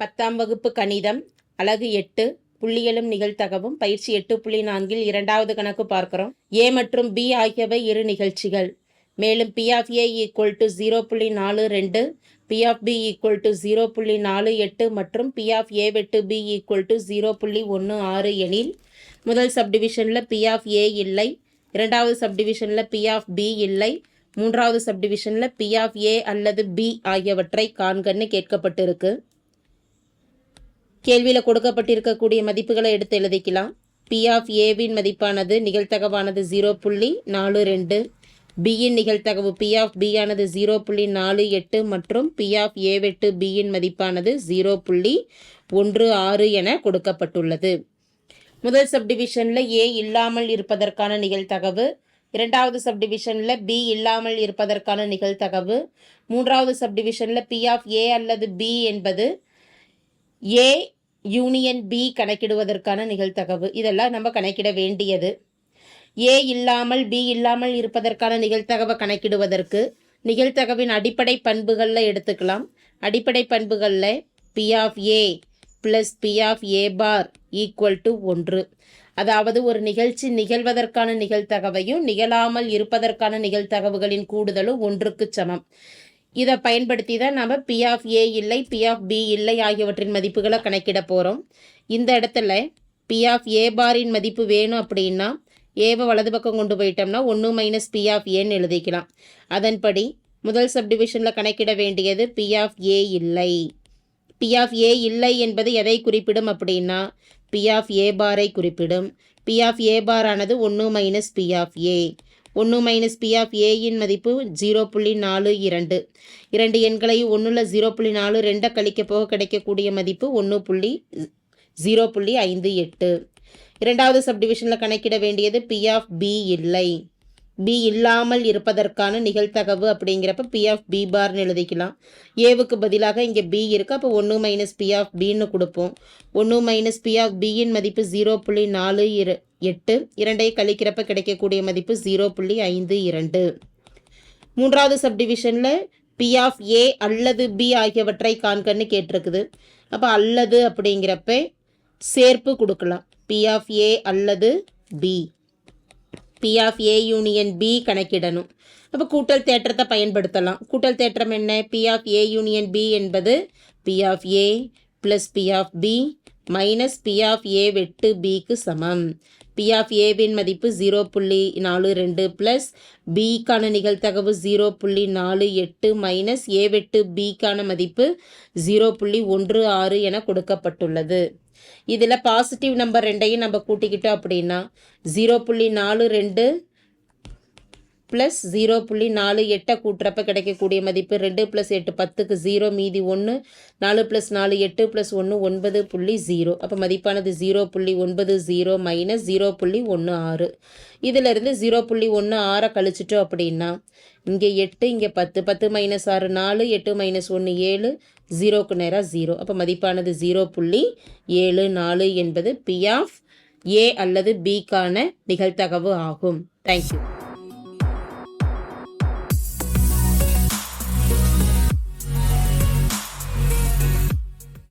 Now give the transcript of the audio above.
பத்தாம் வகுப்பு கணிதம் அலகு எட்டு புள்ளியலும் நிகழ்த்தகவும் பயிற்சி எட்டு புள்ளி நான்கில் இரண்டாவது கணக்கு பார்க்கிறோம். ஏ மற்றும் பி ஆகியவை இரு நிகழ்ச்சிகள். மேலும் P of A equal to zero புள்ளி நாலு ரெண்டு P of B equal to zero புள்ளி நாலு எட்டு மற்றும் பி ஆஃப் ஏ வெட்டு பி ஈக்குவல் டு ஜீரோ புள்ளி ஒன்று ஆறு எனில் முதல் சப்டிவிஷனில் பி ஆஃப் ஏ இல்லை இரண்டாவது சப்டிவிஷனில் பி ஆஃப் பி இல்லை மூன்றாவது சப்டிவிஷனில் பி ஆஃப் ஏ அல்லது பி ஆகியவற்றை காண்கன்னு கேட்கப்பட்டிருக்கு. கேள்வியில் கொடுக்கப்பட்டிருக்கக்கூடிய மதிப்புகளை எடுத்து எழுதிக்கலாம். பி ஆஃப் ஏவின் மதிப்பானது நிகழ்த்தகவானது ஜீரோ புள்ளி நாலு ரெண்டு. பியின் நிகழ்த்தகவு பி ஆஃப் பி ஆனது ஜீரோ புள்ளி நாலு எட்டு மற்றும் பி ஆஃப் ஏ வெட்டு பியின் மதிப்பானது ஜீரோ புள்ளி ஒன்று ஆறு என கொடுக்கப்பட்டுள்ளது. முதல் சப்டிவிஷனில் ஏ இல்லாமல் இருப்பதற்கான நிகழ்த்தகவு இரண்டாவது சப்டிவிஷனில் பி இல்லாமல் இருப்பதற்கான நிகழ்த்தகவு மூன்றாவது சப்டிவிஷனில் பி ஆஃப் ஏ அல்லது பி என்பது ஏ யூனியன் பி கணக்கிடுவதற்கான நிகழ்தகவு. இதெல்லாம் நம்ம கணக்கிட வேண்டியது. ஏ இல்லாமல் பி இல்லாமல் இருப்பதற்கான நிகழ்த்தகவை கணக்கிடுவதற்கு நிகழ்த்தகவின் அடிப்படை பண்புகளில் எடுத்துக்கலாம். அடிப்படை பண்புகளில் P of A plus P of A bar equal to ஒன்று. அதாவது ஒரு நிகழ்ச்சி நிகழ்வதற்கான நிகழ்த்தகவையும் நிகழாமல் இருப்பதற்கான நிகழ்த்தகவுகளின் கூடுதலும் ஒன்றுக்கு சமம். இதை பயன்படுத்தி தான் நம்ம பி ஆஃப் ஏ இல்லை பி ஆஃப் பி இல்லை ஆகியவற்றின் மதிப்புகளை கணக்கிட போகிறோம் இந்த இடத்துல பி ஆஃப் ஏ பாரின் மதிப்பு வேணும் அப்படின்னா ஏவை வலது பக்கம் கொண்டு போயிட்டோம்னா ஒன்று மைனஸ் பி ஆஃப் ஏன்னு எழுதிக்கலாம். அதன்படி முதல் சப்டிவிஷனில் கணக்கிட வேண்டியது பி ஆஃப் ஏ இல்லை. பி ஆஃப் ஏ இல்லை என்பது எதை குறிப்பிடும் அப்படின்னா பி ஆஃப் ஏ பாரை குறிப்பிடும். பி ஆஃப் ஏ பார் ஆனது ஒன்று மைனஸ் பி ஆஃப் ஏ ஒன்று மைனஸ் பி ஆஃப் ஏயின் மதிப்பு ஜீரோ புள்ளி நாலு இரண்டு. இரண்டு எண்களை ஒன்றில் ஜீரோ புள்ளி நாலு ரெண்டை கழிக்க போக கிடைக்கக்கூடிய மதிப்பு ஒன்று புள்ளி ஜீரோ புள்ளி ஐந்து எட்டு. இரண்டாவது சப்டிவிஷனில் கணக்கிட வேண்டியது பி ஆஃப் பி இல்லை. பி இல்லாமல் இருப்பதற்கான நிகழ்த்தகவு அப்படிங்கிறப்ப பி ஆஃப் பி பார்னு எழுதிக்கலாம். ஏவுக்கு பதிலாக இங்கே பி இருக்குது அப்போ ஒன்று மைனஸ் பி ஆஃப் பின்னு கொடுப்போம். ஒன்று மைனஸ் பி ஆஃப் பியின் மதிப்பு ஜீரோ புள்ளி நாலு இரு எட்டு இரண்டை கழிக்கிறப்ப கிடைக்கக்கூடிய மதிப்பு ஜீரோ புள்ளி ஐந்து இரண்டு. மூன்றாவது சப்டிவிஷனில் பி ஆஃப் ஏ அல்லது பி ஆகியவற்றை காண்கன்னு கேட்டிருக்குது. அப்போ அல்லது அப்படிங்கிறப்ப சேர்ப்பு கொடுக்கலாம். பி ஆஃப் ஏ அல்லது B P of A union B கணக்கிடணும். அப்போ கூட்டல் தேற்றத்தை பயன்படுத்தலாம். கூட்டல் தேற்றம் என்ன? P of A union B என்பது P of A plus P of B minus P of A வெட்டு பிக்கு சமம். பி ஆஃப் ஏவின் மதிப்பு ஜீரோ புள்ளி நாலு ரெண்டு ப்ளஸ் பிக்கான நிகழ்த்தகவு ஜீரோ புள்ளி நாலு எட்டு மைனஸ் ஏ வெட்டு பிக்கான மதிப்பு ஜீரோ புள்ளி ஒன்று ஆறு என கொடுக்கப்பட்டுள்ளது. இதில் பாசிட்டிவ் நம்பர் ரெண்டையும் நம்ம கூட்டிக்கிட்டோம் அப்படின்னா ஜீரோ புள்ளி நாலு ரெண்டு ப்ளஸ் ஜீரோ புள்ளி நாலு எட்டை கூட்டுறப்ப கிடைக்கக்கூடிய மதிப்பு ரெண்டு ப்ளஸ் எட்டு பத்துக்கு ஜீரோ மீதி ஒன்று நாலு ப்ளஸ் நாலு எட்டு ப்ளஸ் ஒன்று ஒன்பது புள்ளி ஜீரோ அப்போ மதிப்பானது ஜீரோ புள்ளி ஒன்பது ஜீரோ மைனஸ் ஜீரோ புள்ளி ஒன்று ஆறு. இதிலிருந்து ஜீரோ புள்ளி ஒன்று ஆறை கழிச்சிட்டோம் அப்படின்னா இங்கே எட்டு இங்கே பத்து பத்து மைனஸ் ஆறு நாலு எட்டு மைனஸ் ஒன்று ஏழு ஜீரோக்கு நேராக ஜீரோ அப்போ மதிப்பானது ஜீரோ புள்ளி ஏழு நாலு என்பது பி ஆஃப் ஏ அல்லது பிக்கான நிகழ்த்தகவு ஆகும். தேங்க்யூ